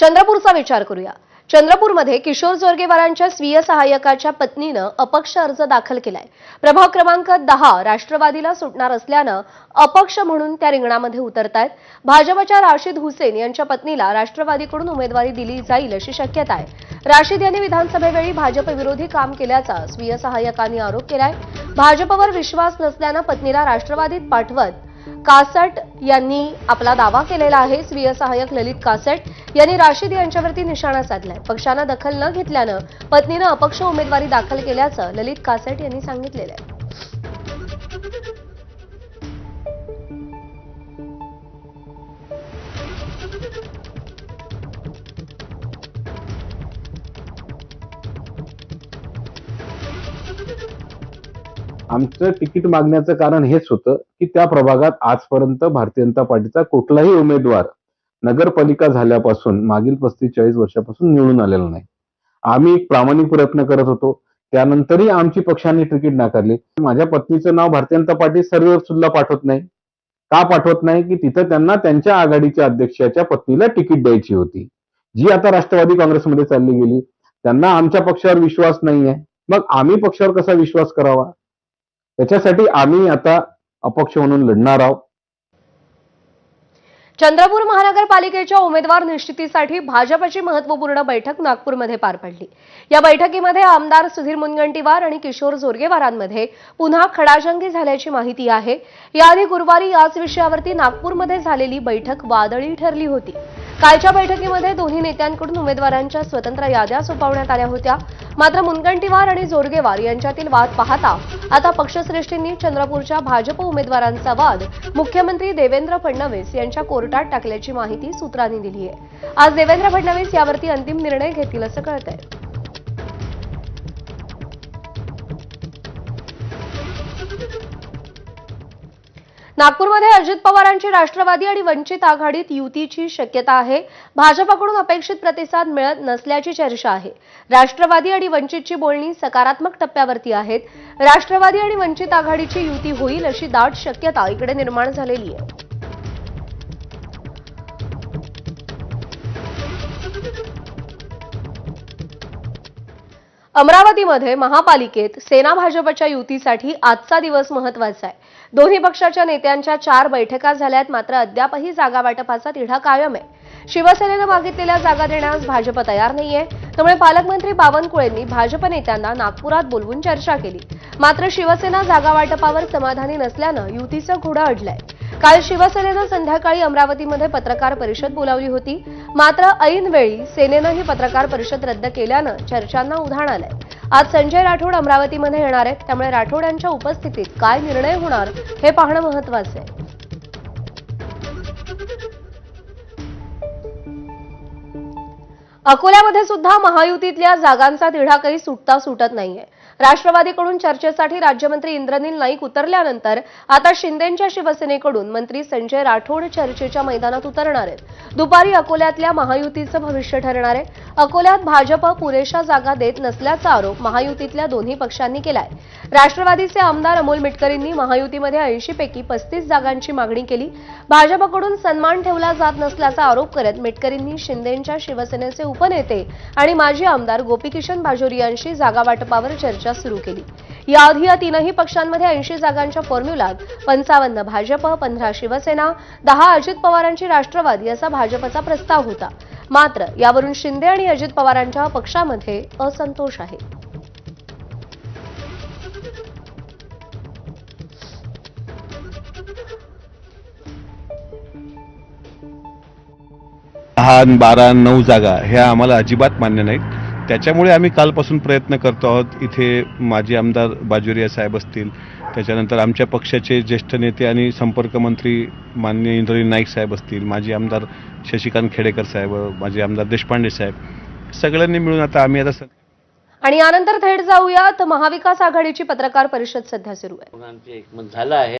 चंद्रपूरचा विचार करूया. चंद्रपूरमध्ये किशोर जोरगेवारांच्या स्वीय सहाय्यकाच्या पत्नीनं अपक्ष अर्ज दाखल केलाय. प्रभाग क्रमांक दहा राष्ट्रवादीला सुटणार असल्यानं अपक्ष म्हणून त्या रिंगणामध्ये उतरतायत. भाजपच्या राशिद हुसेन यांच्या पत्नीला राष्ट्रवादीकडून उमेदवारी दिली जाईल अशी शक्यता आहे. राशिद यांनी विधानसभेवेळी भाजपविरोधी काम केल्याचा स्वीय सहाय्यकांनी आरोप केलाय. भाजपवर विश्वास नसल्यानं पत्नीला राष्ट्रवादीत पाठवत कासट यांनी आपला दावा केलेला आहे. स्वीय सहाय्यक ललित कासट यांनी राशीद यांच्यावरती निशाणा साधलाय. पक्षानं दखल न घेतल्यानं पत्नीनं अपक्ष उमेदवारी दाखल केल्याचं ललित कासट यांनी सांगितलेलं आहे. आमचं तिकीट मागण्याचं कारण हेच होतं की त्या प्रभागात आजपर्यंत भारतीय जनता पार्टीचा कुठलाही उमेदवार नगरपालिका झाल्यापासून मागील पस्तीस चाळीस वर्षापासून निवडून आलेला नाही. आम्ही एक प्रामाणिक प्रयत्न करत होतो. त्यानंतरही आमची पक्षाने तिकीट नाकारली. माझ्या पत्नीचं नाव भारतीय जनता पार्टी सर्वेवर सुद्धा पाठवत नाही. का पाठवत नाही? की तिथं त्यांना त्यांच्या आघाडीच्या अध्यक्षाच्या पत्नीला तिकीट द्यायची होती. जी आता राष्ट्रवादी काँग्रेसमध्ये चालली गेली. त्यांना आमच्या पक्षावर विश्वास नाहीये. मग आम्ही पक्षावर कसा विश्वास करावा? त्याच्यासाठी आम्ही आता अपक्ष म्हणून लढणार आहोत. चंद्रपूर महानगरपालिकेच्या उमेदवार निश्चितीसाठी भाजपची महत्त्वपूर्ण बैठक नागपूरमध्ये पार पडली. या बैठकीमध्ये आमदार सुधीर मुनगंटीवार आणि किशोर जोरगेवारांमध्ये पुन्हा खडाजंगी झाल्याची माहिती आहे. याआधी गुरुवारी याच विषयावरती नागपूरमध्ये झालेली बैठक वादळी ठरली होती. कालच्या बैठकीमध्ये दोन्ही नेत्यांकडून उमेदवारांच्या स्वतंत्र याद्या सोपवण्यात आल्या होत्या. मात्र मुनगंटीवार आणि जोरगेवार यांच्यातील वाद पाहता आता पक्षश्रेष्ठींनी चंद्रपूरच्या भाजप उमेदवारांचा वाद मुख्यमंत्री देवेंद्र फडणवीस यांच्या कोर्टात टाकल्याची माहिती सूत्रांनी दिली आहे आज देवेंद्र फडणवीस यावरती अंतिम निर्णय घेतील असं कळत आहे नागपूरमध्ये अजित पवारांची राष्ट्रवादी आणि वंचित आघाडीत युतीची शक्यता आहे. भाजपकडून अपेक्षित प्रतिसाद मिळत नसल्याची चर्चा आहे. राष्ट्रवादी आणि वंचितची बोलणी सकारात्मक टप्प्यावरती आहेत. राष्ट्रवादी आणि वंचित आघाडीची युती होईल अशी दाट शक्यता इकडे निर्माण झालेली आहे. अमरावतीमध्ये महापालिकेत सेना भाजपच्या युतीसाठी आजचा दिवस महत्त्वाचा आहे. दोन्ही पक्षाच्या नेत्यांच्या चार बैठका झाल्यात मात्र अद्यापही जागा वाटपाचा तिढा कायम आहे. शिवसेनेनं मागितलेल्या जागा देण्यास भाजप तयार नाहीये. त्यामुळे पालकमंत्री बावनकुळेंनी भाजप नेत्यांना नागपुरात बोलवून चर्चा केली. मात्र शिवसेना जागा वाटपावर समाधानी नसल्यानं युतीचं घोडं अडलंय. काल शिवसेनेनं संध्याकाळी अमरावतीमध्ये पत्रकार परिषद बोलावली होती. मात्र ऐनवेळी सेनेनं ही पत्रकार परिषद रद्द केल्यानं चर्चांना उधाण आलंय. आज संजय राठोड अमरावतीमध्ये येणार आहेत. त्यामुळे राठोड यांच्या उपस्थितीत काय निर्णय होणार हे पाहणं महत्वाचं आहे. अकोल्यामध्ये सुद्धा महायुतीतल्या जागांचा तिढा काही सुटता सुटत नाहीये. राष्ट्रवादीकडून चर्चेसाठी राज्यमंत्री इंद्रनील नाईक उतरल्यानंतर आता शिंदेच्या शिवसेनेकडून मंत्री संजय राठोड चर्चेच्या मैदानात उतरणार आहेत. दुपारी अकोल्यातल्या महायुतीचं भविष्य ठरणार आहे. अकोल्यात भाजप पुरेशा जागा देत नसल्याचा आरोप महायुतीतल्या दोन्ही पक्षांनी केलाय. राष्ट्रवादीचे आमदार अमोल मिटकरींनी महायुतीमध्ये ऐंशी पैकी पस्तीस जागांची मागणी केली. भाजपकडून सन्मान ठेवला जात नसल्याचा आरोप करत मिटकरींनी शिंदेंच्या शिवसेनेचे उपनेते आणि माजी आमदार गोपीकिशन बाजोरियांशी जागा वाटपावर चर्चा सुरू केली. याआधी या तीनही पक्षांमध्ये ऐंशी जागांच्या फॉर्म्युलात पंचावन्न भाजप पंधरा शिवसेना दहा अजित पवारांची राष्ट्रवादी असा भाजपचा प्रस्ताव होता. मात्र यावरून शिंदे आणि अजित पवारांच्या पक्षामध्ये असंतोष आहे. दहा बारा नऊ जागा ह्या आम्हाला अजिबात मान्य नाहीत. त्याच्यामुळे आम्ही कालपासून प्रयत्न करतो आहोत. इथे माजी आमदार बाजुरिया साहेब असतील. त्याच्यानंतर आमच्या पक्षाचे ज्येष्ठ नेते आणि संपर्क मंत्री माननीय इंद्रनील नाईक साहेब असतील. माजी आमदार शशिकांत खेडेकर साहेब माजी आमदार देशपांडे साहेब. सगळ्यांनी मिळून आता आम्ही आता स- आणि यानंतर थेट जाऊयात. महाविकास आघाडीची पत्रकार परिषद सध्या सुरू आहे. आमचे एकमत झालं आहे.